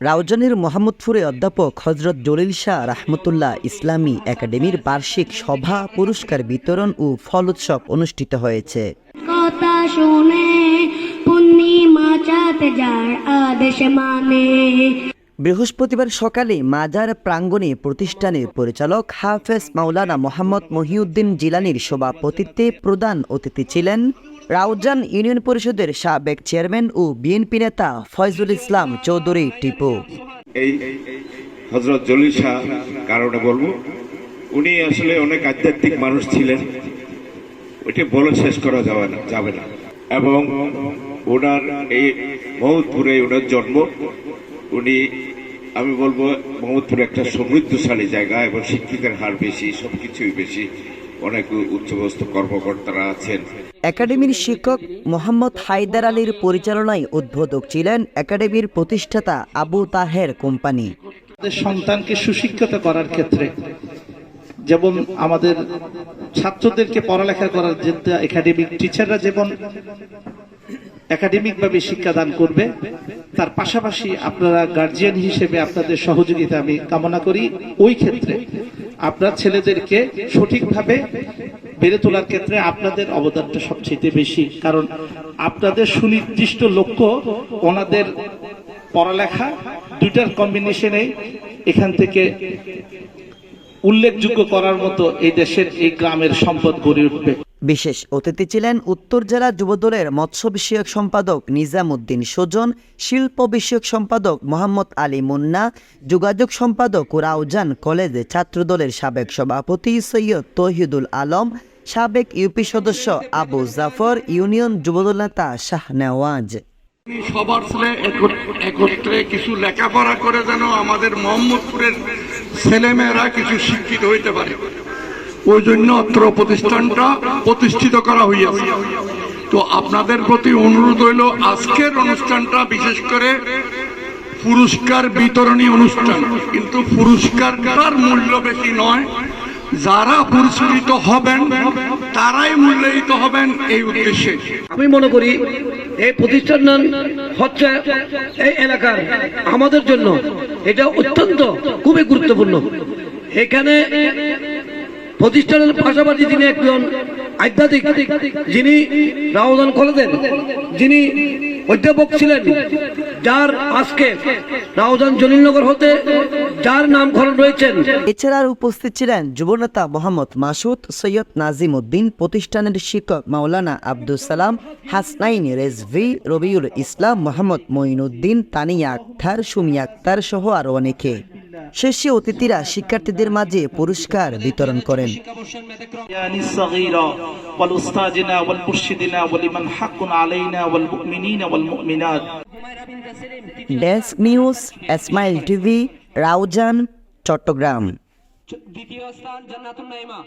রাউজানের মোহাম্মদপুরে অধ্যাপক হজরত জলিল শাহ রাহমতুল্লাহ ইসলামী একাডেমির বার্ষিক সভা, পুরস্কার বিতরণ ও ফল উৎসব অনুষ্ঠিত হয়েছে। শুনে পূর্ণিমা চাঁদ যার আদেশ মানে। বৃহস্পতিবার সকালে মাজার প্রাঙ্গণে প্রতিষ্ঠানের পরিচালক হাফেজ মাওলানা মোহাম্মদ মহিউদ্দিন জিলানির সভাপতিত্বে প্রধান অতিথি ছিলেন রাউজান ইউনিয়ন পরিষদের সাবেক চেয়ারম্যান ও বিএনপি নেতা ফয়জুল ইসলাম চৌধুরী টিপু। এই হজরত জলিল শাহ কারণে বলব, উনি আসলে অনেক আধ্যাত্মিক মানুষ ছিলেন। ওইটা বলে শেষ করা যাবে না যাবে না। এবং ওনার এই মোহাম্মদপুরে ওনার জন্ম, উনি আমি বলব মোহাম্মদপুরে একটা সমৃদ্ধশালী জায়গা এবং শিক্ষিতের হার বেশি সবকিছুই বেশি। অনেক উচ্চবস্ত কর্মকর্তারা আছেন। একাডেমির শিক্ষক মোহাম্মদ হায়দার আলীর পরিচালনায় উদ্বোধক ছিলেন একাডেমির প্রতিষ্ঠাতা আবু তাহের কোম্পানি। আমাদের সন্তানকে সুশিক্ষিত করার ক্ষেত্রে যেমন আমাদের ছাত্রদেরকে পড়ালেখা করার যে একাডেমিক টিচাররা যেমন একাডেমিক ভাবে শিক্ষাদান করবে তার পাশাপাশি আপনারা গার্জিয়ান হিসেবে আপনাদের সহযোগিতা আমি কামনা করি। ওই ক্ষেত্রে আপনার ছেলেদেরকে সঠিকভাবে বেড়ে তোলার ক্ষেত্রে আপনাদের অবদানটা সবচেয়ে বেশি। কারণ আপনাদের সুনির্দিষ্ট লক্ষ্য ওনাদের পড়ালেখা, দুইটার কম্বিনেশনে এখান থেকে উল্লেখযোগ্য করার মতো এই দেশের এই গ্রামের সম্পদ গড়ে উঠবে। বিশেষ অতিথি ছিলেন উত্তর জেলা যুবদলের মৎস্য বিষয়ক সম্পাদক নিজামুদ্দিন সুজন শিল্প বিষয়ক সম্পাদক মোহাম্মদ আলী মুন্না যোগাযোগ সম্পাদক রাউজান কলেজে ছাত্রদলের সাবেক সভাপতি সৈয়দ তহিদুল আলম সাবেক ইউপি সদস্য আবু জাফর ইউনিয়ন যুবদল নেতা শাহ নেওয়াজ। সবার ছেলে একত্রে কিছু লেখাপড়া করে যেন আমাদের মোহাম্মদপুরের ছেলেমেয়েরা কিছু শিক্ষিত হইতে পারে। ওই জন্য অত্র প্রতিষ্ঠানটা প্রতিষ্ঠিত করা হইয়াছে। তো আপনাদের প্রতি অনুরোধ হইল আজকের অনুষ্ঠানটা বিশেষ করে পুরস্কার বিতরণী অনুষ্ঠান। কিন্তু পুরস্কারটার মূল্য বেশি নয়, যারা পুরস্কৃত হবেন, তারাই মূল্যায়িত হবেন এই উদ্দেশ্যে। আমি মনে করি, এই প্রতিষ্ঠান হচ্ছে এই এলাকার আমাদের জন্য এটা অত্যন্ত খুবই গুরুত্বপূর্ণ। এখানে প্রতিষ্ঠানের পাশাপাশি তিনি একজন আধ্যাত্মিক, যিনি রাউজান কলেজের, যিনি অধ্যাপক ছিলেন যার আজকে রাউজান জলিলনগর হতে যার নামকরণ রয়েছেন। এছাড়া আর উপস্থিত ছিলেন যুবনেতা মোহাম্মদ মাসুদ সৈয়দ নাজিম উদ্দিন, প্রতিষ্ঠানের শিক্ষক মাওলানা আব্দুল সালাম, হাসনাইন রেজভি, রবিউল ইসলাম, মোহাম্মদ মঈনুদ্দিন তানিয়া আক্তার, সুমি আক্তার সহ আরও অনেকে। শেষে অতিথিরা শিক্ষার্থীদের মাঝে পুরস্কার বিতরণ করেন। Desk news Esmail TV Raozan Chattogram. দ্বিতীয় স্থান জান্নাতুন নাইমা।